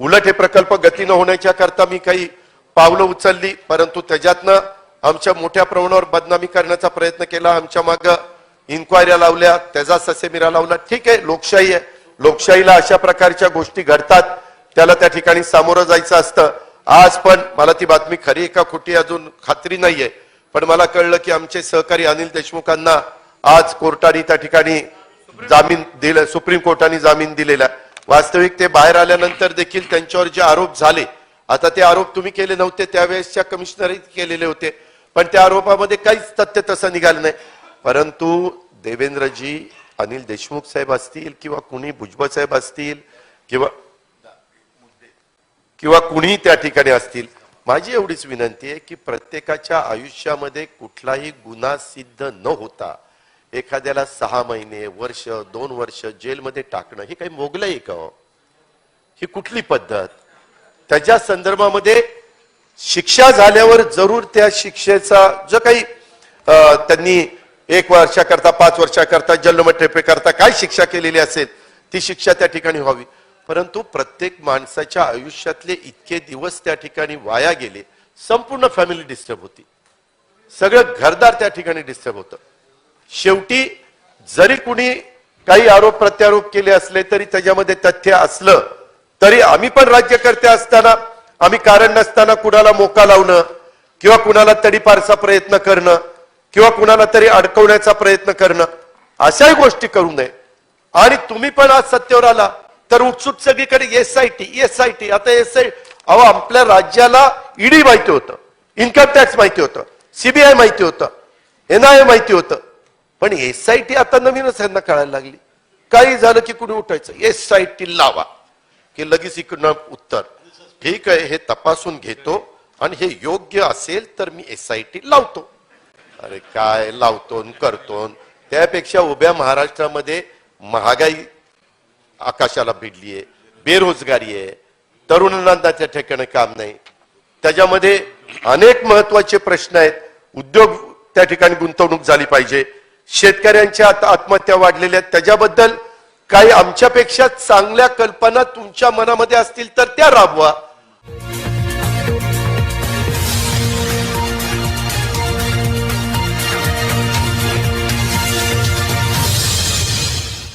उलट हे प्रकल्प गतीनं होण्याच्या करता मी काही पावलं उचलली परंतु त्याच्यातनं आमच्या मोठ्या प्रमाणावर बदनामी करण्याचा प्रयत्न केला. आमच्या माग इन्क्वायऱ्या लावल्या त्याचा ससेमिरा लावला. ठीक आहे लोकशाही आहे. लोकशाहीला अशा प्रकारच्या गोष्टी घडतात त्याला त्या ठिकाणी सामोरं जायचं असतं. आज पण मला ती बातमी खरी का खोटी अजून खात्री नाहीये. पण मला कळलं की आमचे सहकारी अनिल देशमुखांना आज कोर्टाने त्या ठिकाणी जामीन दिलं सुप्रीम कोर्टाने जामीन दिलेला. आहे. वास्तविक ते बाहेर आल्यानंतर देखील त्यांच्यावर जे आरोप झाले आता ते आरोप तुम्ही केले नव्हते त्यावेळेसच्या कमिशनर केलेले होते. पण त्या आरोपामध्ये काहीच तथ्य तसं निघालं नाही. परंतु देवेंद्रजी अनिल देशमुख साहेब असतील किंवा कुणी भुजबळ साहेब असतील किंवा किंवा कुणी त्या ठिकाणी असतील माझी एवढीच विनंती आहे की प्रत्येकाच्या आयुष्यामध्ये कुठलाही गुन्हा सिद्ध न होता एखाद्याला सहा महिने वर्ष दोन वर्ष जेलमध्ये टाकणं हे काही मोगलं आहे का हो? ही? कुठली पद्धत? त्याच्या संदर्भामध्ये शिक्षा झाल्यावर जरूर त्या शिक्षेचा जो काही अं, त्यांनी एक वर्षाकरता पाच वर्षाकरता जन्मठेपे करता काय शिक्षा केलेली असेल ती शिक्षा त्या ठिकाणी व्हावी. परंतु प्रत्येक माणसाच्या आयुष्यातले इतके दिवस त्या ठिकाणी वाया गेले संपूर्ण फॅमिली डिस्टर्ब होती. सगळं घरदार त्या ठिकाणी डिस्टर्ब होतं. शेवटी जरी कुणी काही आरोप प्रत्यारोप केले असले तरी त्याच्यामध्ये तथ्य असलं तरी आम्ही पण राज्यकर्ते असताना आम्ही कारण नसताना कुणाला मोका लावणं किंवा कुणाला तडीपारचा प्रयत्न करणं किंवा कुणाला तरी अडकवण्याचा प्रयत्न करणं अशाही गोष्टी करू नये. आणि तुम्ही पण आज सत्तेवर आला तर उत्सुक सगळीकडे S I T S I T आता एस आय अहो आपल्या राज्याला ईडी माहिती होतं इन्कम टॅक्स माहिती होतं सीबीआय माहिती होतं एनआयए माहिती होतं. पण एस आय टी आता नवीनच यांना कळायला लागली. काही झालं की कुणी उठायचं? एस आय टी लावा. की लगेच इकडनं उत्तर. ठीक आहे हे तपासून घेतो आणि हे योग्य असेल तर मी एस आय टी लावतो. अरे काय लावतो करतो त्यापेक्षा उभ्या महाराष्ट्रामध्ये महागाई आकाशाला भिडली आहे बेरोजगारी आहे तरुणांना त्या ठिकाणी काम नाही. त्याच्यामध्ये अनेक महत्त्वाचे प्रश्न आहेत. उद्योग त्या ठिकाणी गुंतवणूक झाली पाहिजे. शेतकऱ्यांच्या आता आत्महत्या वाढलेल्या आहेत. त्याच्याबद्दल काही आमच्यापेक्षा चांगल्या कल्पना तुमच्या मनामध्ये असतील तर त्या राबवा.